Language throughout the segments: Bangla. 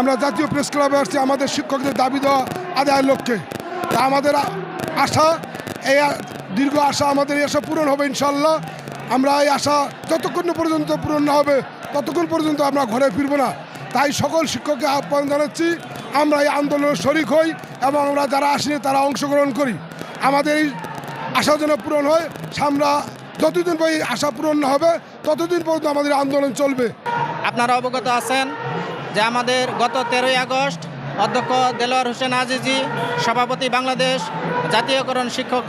আমরা জাতীয় প্রেস ক্লাবে আসছি, আমাদের শিক্ষকদের দাবি দেওয়া আদায়ের লক্ষ্যে। তা আমাদের আশা, এই দীর্ঘ আশা আমাদের এই আশা পূরণ হবে ইনশাল্লাহ আমরা এই আশা যতক্ষণ পর্যন্ত পূরণ না হবে, ততক্ষণ পর্যন্ত আমরা ঘরে ফিরবো না। তাই সকল শিক্ষককে আহ্বান জানাচ্ছি, আমরা এই আন্দোলনের শরিক হই এবং আমরা যারা আসিনি তারা অংশগ্রহণ করি। আমাদের এই আশা যেন পূরণ হয়, আমরা যতদিন পর্যন্ত এই আশা পূরণ না হবে, ততদিন পর্যন্ত আমাদের আন্দোলন চলবে। আপনারা অবগত আছেন যে আমাদের গত তেরোই আগস্ট অধ্যক্ষ দেলোয়ার হোসেন আজিজি, সভাপতি বাংলাদেশ জাতীয়করণ শিক্ষক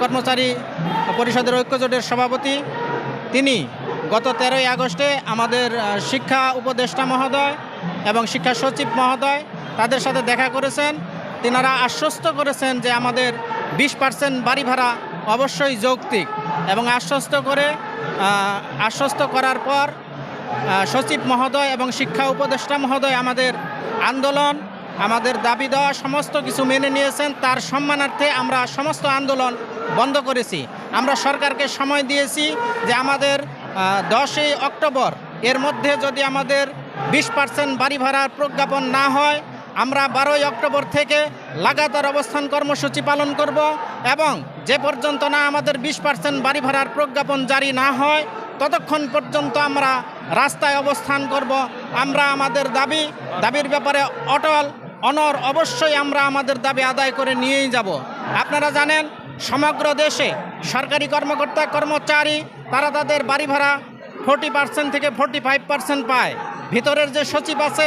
কর্মচারী পরিষদের ঐক্যজোটের সভাপতি। তিনি গত তেরোই আগস্টে আমাদের শিক্ষা উপদেষ্টা মহোদয় এবং শিক্ষা সচিব মহোদয় তাদের সাথে দেখা করেছেন। তিনারা আশ্বস্ত করেছেন যে আমাদের বিশ পার্সেন্ট বাড়ি ভাড়া অবশ্যই যৌক্তিক এবং আশ্বস্ত করে আশ্বস্ত করার পর সচিব মহোদয় এবং শিক্ষা উপদেষ্টা মহোদয় আমাদের আন্দোলন, আমাদের দাবি দেওয়া সমস্ত কিছু মেনে নিয়েছেন। তার সম্মানার্থে আমরা সমস্ত আন্দোলন বন্ধ করেছি। আমরা সরকারকে সময় দিয়েছি যে আমাদের দশই অক্টোবর এর মধ্যে যদি আমাদের বিশ পার্সেন্ট বাড়ি ভাড়ার প্রজ্ঞাপন না হয়, আমরা বারোই অক্টোবর থেকে লাগাতার অবস্থান কর্মসূচি পালন করব এবং যে পর্যন্ত না আমাদের বিশ পার্সেন্ট বাড়ি ভাড়ার প্রজ্ঞাপন জারি না হয় ততক্ষণ পর্যন্ত আমরা রাস্তায় অবস্থান করব। আমরা আমাদের দাবি, দাবির ব্যাপারে অটল, অনর অবশ্যই আমরা আমাদের দাবি আদায় করে নিয়েই যাব। আপনারা জানেন, সমগ্র দেশে সরকারি কর্মকর্তা, কর্মচারী, তারা তাদের বাড়ি ভাড়া ফোর্টি পার্সেন্ট থেকে ফোর্টি ফাইভ পার্সেন্ট পায়। ভিতরের যে সচিব আছে,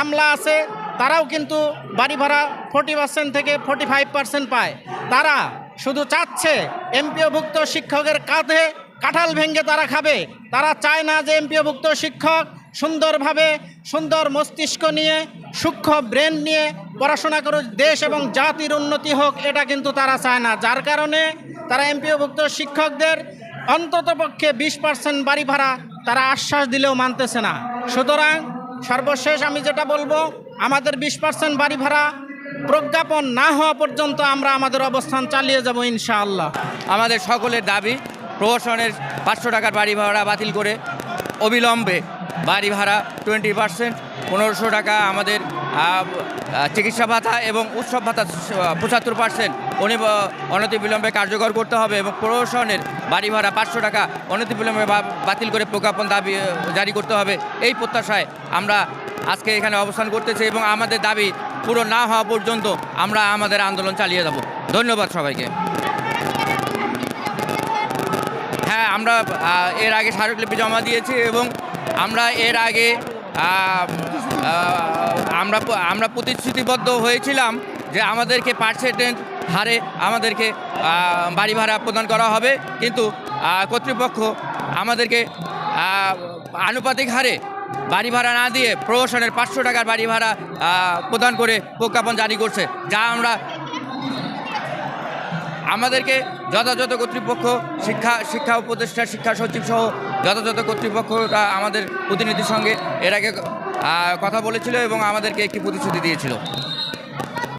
আমলা আছে, তারাও কিন্তু বাড়ি ভাড়া ফোর্টি পার্সেন্ট থেকে ফোর্টি ফাইভ পার্সেন্ট পায়। তারা শুধু চাচ্ছে এমপিওভুক্ত শিক্ষকের কাঁধে কাঁঠাল ভেঙে তারা খাবে। তারা চায় না যে এমপিওভুক্ত শিক্ষক সুন্দরভাবে সুন্দর মস্তিষ্ক নিয়ে, সূক্ষ্ম ব্রেন নিয়ে পড়াশোনা করে দেশ এবং জাতির উন্নতি হোক, এটা কিন্তু তারা চায় না। যার কারণে তারা এমপিওভুক্ত শিক্ষকদের অন্ততপক্ষে বিশ পার্সেন্ট বাড়ি ভাড়া তারা আশ্বাস দিলেও মানতেছে না। সুতরাং সর্বশেষ আমি যেটা বলব, আমাদের বিশ পার্সেন্ট বাড়ি ভাড়া প্রজ্ঞাপন না হওয়া পর্যন্ত আমরা আমাদের অবস্থান চালিয়ে যাব ইনশাআল্লাহ। আমাদের সকলের দাবি প্রহসনের পাঁচশো টাকার বাড়ি ভাড়া বাতিল করে অবিলম্বে বাড়ি ভাড়া টোয়েন্টি পার্সেন্ট, পনেরোশো টাকা আমাদের চিকিৎসা ভাতা এবং উৎসব ভাতা, পঁচাত্তর পার্সেন্ট অনতিবিলম্বে কার্যকর করতে হবে এবং প্রহসনের বাড়ি ভাড়া পাঁচশো টাকা অনতিবিলম্বে বাতিল করে প্রজ্ঞাপন দাবি, জারি করতে হবে। এই প্রত্যাশায় আমরা আজকে এখানে অবস্থান করতেছি এবং আমাদের দাবি পুরো না হওয়া পর্যন্ত আমরা আমাদের আন্দোলন চালিয়ে যাব। ধন্যবাদ সবাইকে হ্যাঁ আমরা এর আগে স্মারকলিপি জমা দিয়েছি এবং আমরা এর আগে আমরা আমরা প্রতিশ্রুতিবদ্ধ হয়েছিলাম যে আমাদেরকে পার্সেন্টেজ হারে আমাদেরকে বাড়ি ভাড়া প্রদান করা হবে। কিন্তু কর্তৃপক্ষ আমাদেরকে আনুপাতিক হারে বাড়ি ভাড়া না দিয়ে প্রশাসনের পাঁচশো টাকার বাড়ি ভাড়া প্রদান করে প্রজ্ঞাপন জারি করছে। যা আমরা আমাদেরকে যথাযথ কর্তৃপক্ষ, শিক্ষা শিক্ষা উপদেষ্টা, শিক্ষা সচিব সহ যথাযথ কর্তৃপক্ষরা আমাদের প্রতিনিধির সঙ্গে এর আগে কথা বলেছিল এবং আমাদেরকে একটি প্রতিশ্রুতি দিয়েছিল।